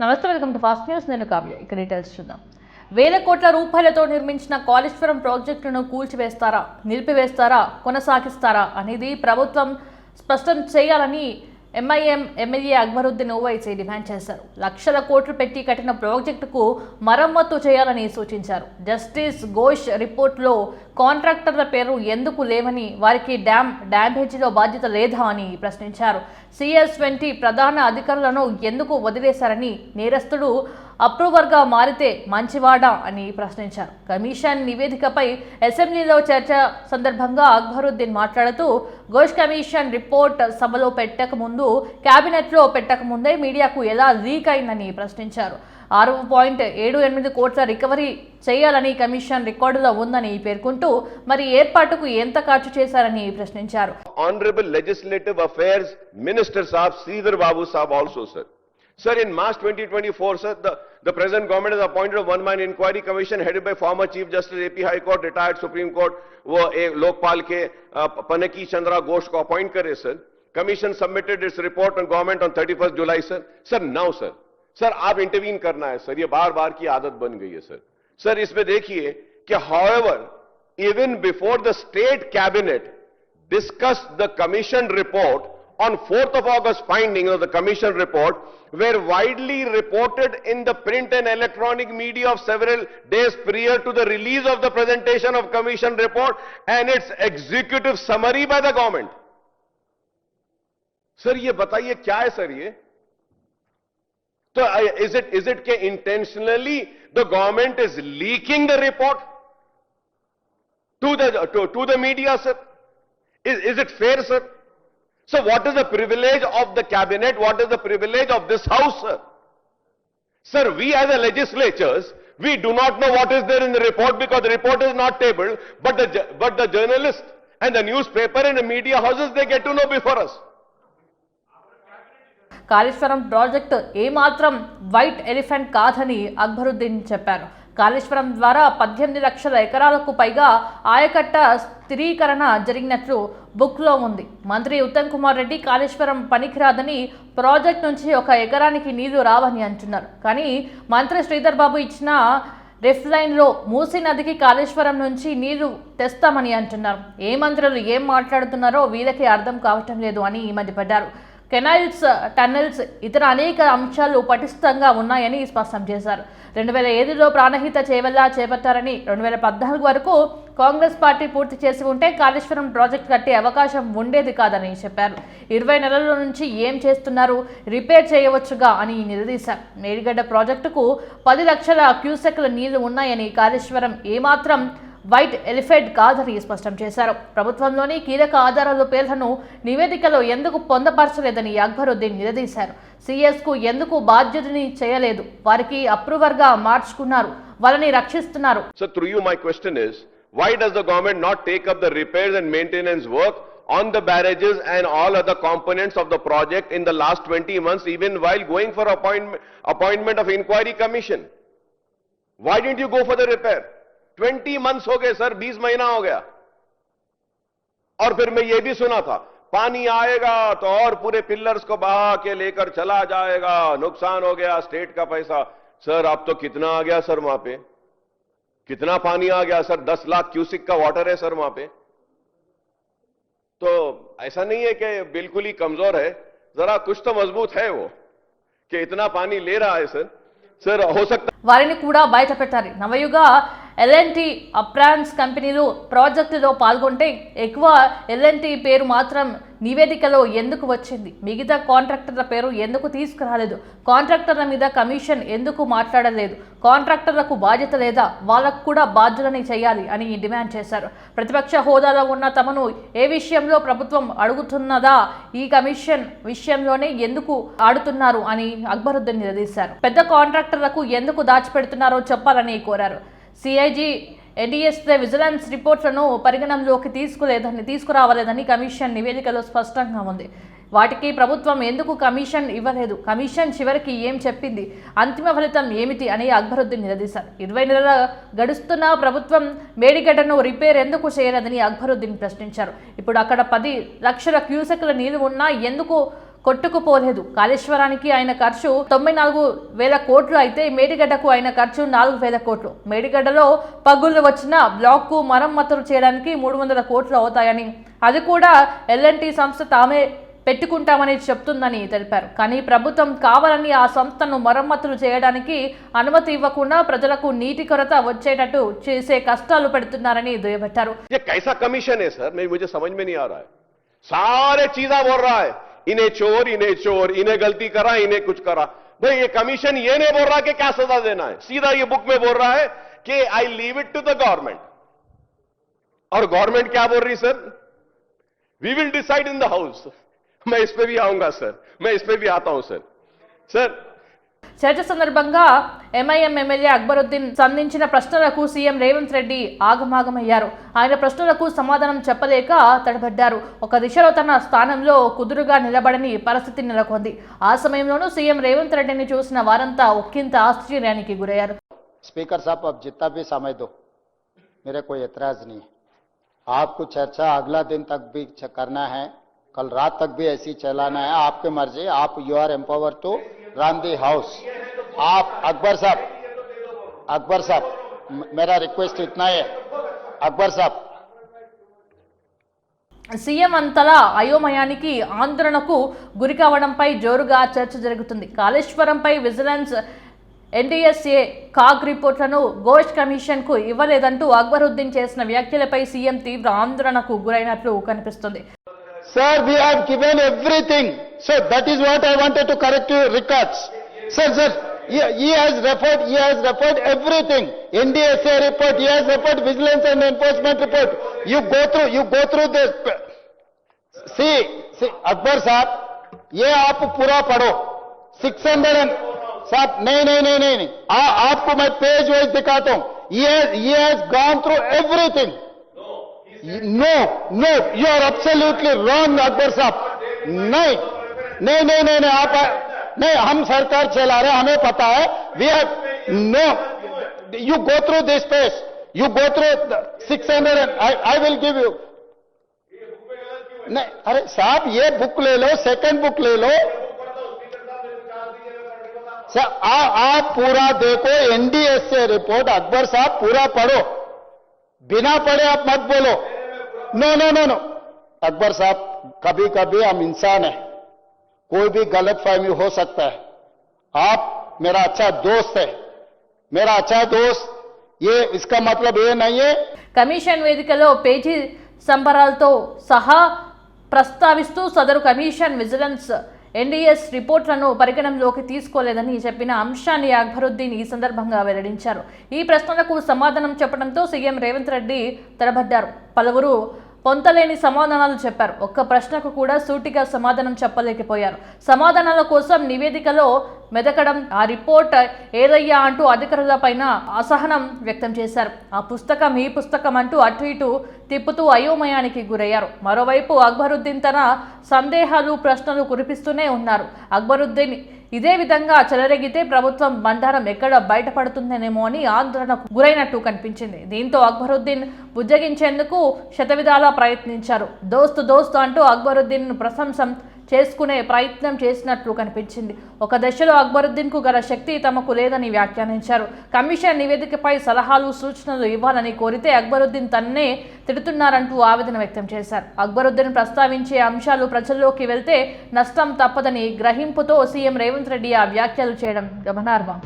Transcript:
నమస్తే welcome to fast news. నేను కావ్య. ఇక డీటెయిల్స్ చూద్దాం. వేల కోట్ల రూపాయలతో నిర్మించిన కాళేశ్వరం ప్రాజెక్టును కూల్చివేస్తారా నిలిపివేస్తారా కొనసాగిస్తారా అనేది ప్రభుత్వం స్పష్టం చేయాలని MIM MLA Akbaruddin Owaisi demand చేశారు. లక్షల కోట్లు పెట్టి కట్టిన ప్రాజెక్టుకు మరమ్మతు చేయాలని సూచించారు. జస్టిస్ ఘోష్ రిపోర్ట్లో కాంట్రాక్టర్ల పేరు ఎందుకు లేవని వారికి డ్యామ్ డ్యామేజీలో బాధ్యత లేదా అని ప్రశ్నించారు. సిఎస్ ట్వంటీ ప్రధాన అధికారులను ఎందుకు వదిలేశారని నేరస్తుడు అప్రూవర్గా మారితే మంచివాడా అని ప్రశ్నించారు. కమిషన్ నివేదికపై అసెంబ్లీలో చర్చ సందర్భంగా అక్బరుద్దీన్ మాట్లాడుతూ ఘోష్ కమిషన్ రిపోర్ట్ సభలో పెట్టకముందు క్యాబినెట్లో పెట్టకముందే పెట్టక ముందే మీడియాకు ఎలా లీక్ అయిందని ప్రశ్నించారు. ఆరు పాయింట్ ఏడు ఎనిమిది కోట్ల రికవరీ చేయాలని కమిషన్ రికార్డులో ఉందని పేర్కొంటూ మరి ఏర్పాటుకు ఎంత ఖర్చు చేశారని ప్రశ్నించారు. Honourable legislative affairs minister Saab Sridhar Babu Saab also sir Sir, in March 2024, sir, the, the present government has appointed a one-man inquiry commission headed by former Chief Justice AP High Court, retired Supreme Court, वो लोकपाल के अ, पनकी चंद्रा घोष को appoint करे sir commission submitted its report on government on 31st July sir sir now sir sir आप intervene करना है sir ये बार बार की आदत बन गई है सर सर इसमें देखिए कि however even before the state cabinet discussed the commission report on 4th of August findings of the commission report were widely reported in the print and electronic media of several days prior to the release of the presentation of commission report and its executive summary by the government. Sir ये बताइए क्या है sir ये तो is it is it के intentionally the government is leaking the report to the to, to the media sir is, is it fair sir So what is the privilege of the cabinet what is the privilege of this house sir sir we as a legislatures we do not know what is there in the report because the report is not tabled but the but the journalist and the newspaper and the media houses they get to know before us Kaleshwaram project ఏమాత్రం white elephant కాదని అక్బరుద్దీన్ చెప్పారు కాళేశ్వరం ద్వారా పద్దెనిమిది లక్షల ఎకరాలకు పైగా ఆయకట్ట స్థిరీకరణ జరిగినట్లు బుక్లో ఉంది. మంత్రి ఉత్తమ్ కుమార్ రెడ్డి కాళేశ్వరం పనికిరాదని ప్రాజెక్ట్ నుంచి ఒక ఎకరానికి నీళ్ళు రావని అంటున్నారు. కానీ మంత్రి శ్రీధర్ బాబు ఇచ్చిన రెఫ్ లైన్లో మూసీ నదికి కాళేశ్వరం నుంచి నీరు తెస్తామని అంటున్నారు. ఏ మంత్రులు ఏం మాట్లాడుతున్నారో వీళ్ళకి అర్థం కావటం లేదు అని ఈ మండిపడ్డారు కెనాల్స్ టన్నెల్స్ ఇతర అనేక అంశాలు పటిష్టంగా ఉన్నాయని స్పష్టం చేశారు. రెండు వేల ఏడులో ప్రాణహిత చేవల్లా చేపట్టారని రెండు వేల పద్నాలుగు వరకు కాంగ్రెస్ పార్టీ పూర్తి చేసి ఉంటే కాళేశ్వరం ప్రాజెక్ట్ కట్టే అవకాశం ఉండేది కాదని చెప్పారు. ఇరవై నెలల నుంచి ఏం చేస్తున్నారు? రిపేర్ చేయవచ్చుగా అని నిలదీశారు. మేడిగడ్డ ప్రాజెక్టుకు పది లక్షల క్యూసెక్ల నీళ్ళు ఉన్నాయని కాళేశ్వరం ఏమాత్రం వైట్ ఎలిఫెంట్ కాదని స్పష్టం చేశారు ప్రభుత్వంలోని కీలక ఆధారాల పేర్లను నివేదికలో ఎందుకు పొందపరచలేదని అక్బరుద్దీన్ నిలదీశారు సిఎస్కు ఎందుకు బాధ్యతని చేయలేదు వారికి అప్రూవర్గా మార్చుకున్నారు వాళ్ళని రక్షిస్తున్నారు So through you, my question is, why does the government not take up the repairs and maintenance work on the barrages and all other components of the project in the last 20 months, even while going for appointment, appointment of inquiry commission? Why didn't you go for the repair? Twenty months हो गए, sir, बीस महीना हो गया। और फिर मैं ये भी सुना था, पानी आएगा तो और पूरे पिलर्स को बहा के लेकर चला जाएगा, नुकसान हो गया स्टेट का पैसा। सर आप तो कितना आ गया, सर, वहाँ पे? कितना पानी आ गया, सर, दस लाख क्यूसिक का वाटर है, सर, वहाँ पे। तो ऐसा नहीं है कि बिल्कुल ही कमज़ोर है, जरा कुछ तो मज़बूत है वो, कि इतना पानी ले रहा है, सर। सर, हो सकता वारे ने कूड़ा ಬಾಯಿ ತಪ್ಪಿರ್ತಾರೆ नवयुग ఎల్ఎన్టీ అప్రాన్స్ కంపెనీలు ప్రాజెక్టులో పాల్గొంటే ఎక్కువ ఎల్ఎన్టీ పేరు మాత్రం నివేదికలో ఎందుకు వచ్చింది? మిగతా కాంట్రాక్టర్ల పేరు ఎందుకు తీసుకురాలేదు? కాంట్రాక్టర్ల మీద కమిషన్ ఎందుకు మాట్లాడలేదు? కాంట్రాక్టర్లకు బాధ్యత లేదా? వాళ్ళకు కూడా బాధ్యులని చేయాలి అని డిమాండ్ చేశారు. ప్రతిపక్ష హోదాలో ఉన్న తమను ఏ విషయంలో ప్రభుత్వం అడుగుతున్నదా? ఈ కమిషన్ విషయంలోనే ఎందుకు ఆడుతున్నారు అని అక్బరుద్దీన్ నిలదీశారు. పెద్ద కాంట్రాక్టర్లకు ఎందుకు దాచిపెడుతున్నారో చెప్పాలని కోరారు. సిఐజీ ఎన్డీఎస్ఏ విజిలెన్స్ రిపోర్ట్లను పరిగణనలోకి తీసుకులేదని తీసుకురావలేదని కమిషన్ నివేదికలో స్పష్టంగా ఉంది. వాటికి ప్రభుత్వం ఎందుకు కమిషన్ ఇవ్వలేదు? కమిషన్ చివరికి ఏం చెప్పింది? అంతిమ ఫలితం ఏమిటి అని అక్బరుద్దీన్ నిలదీశారు. ఇరవై నెలల గడుస్తున్న ప్రభుత్వం మేడిగడ్డను రిపేర్ ఎందుకు చేయలేదని అక్బరుద్దీన్ ప్రశ్నించారు. ఇప్పుడు అక్కడ పది లక్షల క్యూసెక్ల నీరు ఉన్నా ఎందుకు కొట్టుకుపోలేదు కాళేశ్వరానికి ఆయన ఖర్చు తొంభై నాలుగు వేల కోట్లు అయితే మేడిగడ్డకు ఆయన ఖర్చు నాలుగు వేల కోట్లు మేడిగడ్డలో పగుళ్ళు వచ్చిన బ్లాక్కు మరమ్మతులు చేయడానికి మూడు వందల కోట్లు అవుతాయని అది కూడా ఎల్ఎన్టీ సంస్థ తామే పెట్టుకుంటామని చెప్తుందని తెలిపారు కానీ ప్రభుత్వం కావాలని ఆ సంస్థను మరమ్మతులు చేయడానికి అనుమతి ఇవ్వకుండా ప్రజలకు నీటి కొరత వచ్చేటట్టు చేసే కష్టాలు పెడుతున్నారని దుయ్యబట్టారు ये कैसा कमीशन है सर मैं मुझे समझ में नहीं आ रहा है सारे चीजा बोल रहा है इन्हें चोर इन्हें चोर, इन्हें गलती करा, इन्हें कुछ करा। भाई ये कमीशन ये नहीं बोल रहा कि क्या सजा देना है। सीधा ये बुक में बोल रहा है कि I leave it to the government और गवर्नमेंट क्या बोल रही sir we will decide in the house मैं इस पर भी आऊँगा सर मैं इस पर भी आता हूँ सर सर చర్చ సందర్భంగా ఎంఐఎం ఎమ్మెల్యే అక్బరుద్దీన్ సంధించిన ప్రశ్నలకు సీఎం రేవంత్ రెడ్డి ఆగమాగమయ్యారు ఆయన ప్రశ్నలకు సమాధానం చెప్పలేక తడబడ్డారు ఒక దిశలో తన స్థానంలో కుదురుగా నిలబడని పరిస్థితి నెలకొంది ఆ సమయంలోనూ సీఎం రేవంత్ రెడ్డిని చూసిన వారంతా ఒక్కింత ఆశ్చర్యానికి గురయ్యారు स्पीकर साहब अब जितना भी समय दो मेरे कोई एतराज नहीं है आपको चर्चा अगला दिन तक भी च- करना है कल रात तक भी ऐसी चलाना है आपके मर्जी आप you are empower to run the house आप अकबर साहब अकबर साहब म- मेरा रिक्वेस्ट इतना ही है अकबर साहब సీఎం అంతలా అయోమయానికి ఆందోళనకు గురి కావడంపై జోరుగా చర్చ జరుగుతుంది కాళేశ్వరంపై విజిలెన్స్ ఎన్డీఎస్ఏ కాగ్ రిపోర్ట్లను ఘోష్ కమిషన్కు ఇవ్వలేదంటూ అక్బరుద్దీన్ చేసిన వ్యాఖ్యలపై సీఎం తీవ్ర ఆందోళనకు గురైనట్లు కనిపిస్తుంది Sir, we have given everything. So that is what I wanted to correct your records. Sir, sir, he, he has referred, he has referred everything. NDSA report, he has referred vigilance and enforcement report. You go through, you go through this. See, see, Akbar साहब, ये आप पूरा पढ़ो. 600 and, साहब, नहीं, नहीं, नहीं, नहीं, नहीं. आ, आपको मैं पेज वाइज दिखाता हूँ. He has, he has gone no no you are absolutely wrong Akbar साहब नहीं नहीं नहीं नहीं नहीं, आप, नहीं, हम सरकार चला रहे हमें पता है। We have no you go through this pace you go through six hundred I will give you नहीं, अरे साहब, ये बुक ले लो सेकंड बुक ले लो। आप पूरा देखो एनडीएसए रिपोर्ट अकबर साहब पूरा पढ़ो। बिना पढ़े आप मत बोलो। no no no no Akbar साहब कभी कभी हम इंसान हैं कोई भी गलत फहमी हो सकता है आप मेरा अच्छा दोस्त है मेरा अच्छा दोस्त ये इसका मतलब ये नहीं है కమిషన్ వేదికలో పేజీ సంబరాలతో సహా ప్రస్తావిస్తూ సదరు కమిషన్ విజిలెన్స్ ఎన్డీఎస్ రిపోర్ట్లను పరిగణనలోకి తీసుకోలేదని చెప్పిన అంశాన్ని అక్బరుద్దీన్ ఈ సందర్భంగా వెల్లడించారు ఈ ప్రశ్నలకు సమాధానం చెప్పడంతో సీఎం రేవంత్ రెడ్డి తడబడ్డారు పలువురు పొంతలేని సమాధానాలు చెప్పారు. ఒక్క ప్రశ్నకు కూడా సూటిగా సమాధానం చెప్పలేకపోయారు. సమాధానాల కోసం నివేదికలో మెదకడం ఆ రిపోర్ట్ ఏదయ్యా అంటూ అధికారుల పైన అసహనం వ్యక్తం చేశారు. ఆ పుస్తకం ఈ పుస్తకం అంటూ అటు ఇటు తిప్పుతూ అయోమయానికి గురయ్యారు. మరోవైపు అక్బరుద్దీన్ తన సందేహాలు ప్రశ్నలు కురిపిస్తూనే ఉన్నారు. అక్బరుద్దీన్ ఇదే విధంగా చెలరేగితే ప్రభుత్వం బండారం ఎక్కడ బయటపడుతుందనేమో అని ఆందోళనకు గురైనట్టు కనిపించింది. దీంతో అక్బరుద్దీన్ బుజ్జగించేందుకు శతవిధాలా ప్రయత్నించారు. దోస్తు దోస్తు అంటూ అక్బరుద్దీన్ ప్రశంసం చేసుకునే ప్రయత్నం చేసినట్లు కనిపించింది. ఒక దశలో అక్బరుద్దీన్కు గల శక్తి తమకు లేదని వ్యాఖ్యానించారు. కమిషన్ నివేదికపై సలహాలు సూచనలు ఇవ్వాలని కోరితే అక్బరుద్దీన్ తన్నే తిడుతున్నారంటూ ఆవేదన వ్యక్తం చేశారు. అక్బరుద్దీన్ ప్రస్తావించే అంశాలు ప్రజల్లోకి వెళ్తే నష్టం తప్పదని గ్రహింపుతో సీఎం రేవంత్ రెడ్డి ఆ వ్యాఖ్యలు చేయడం గమనార్హం.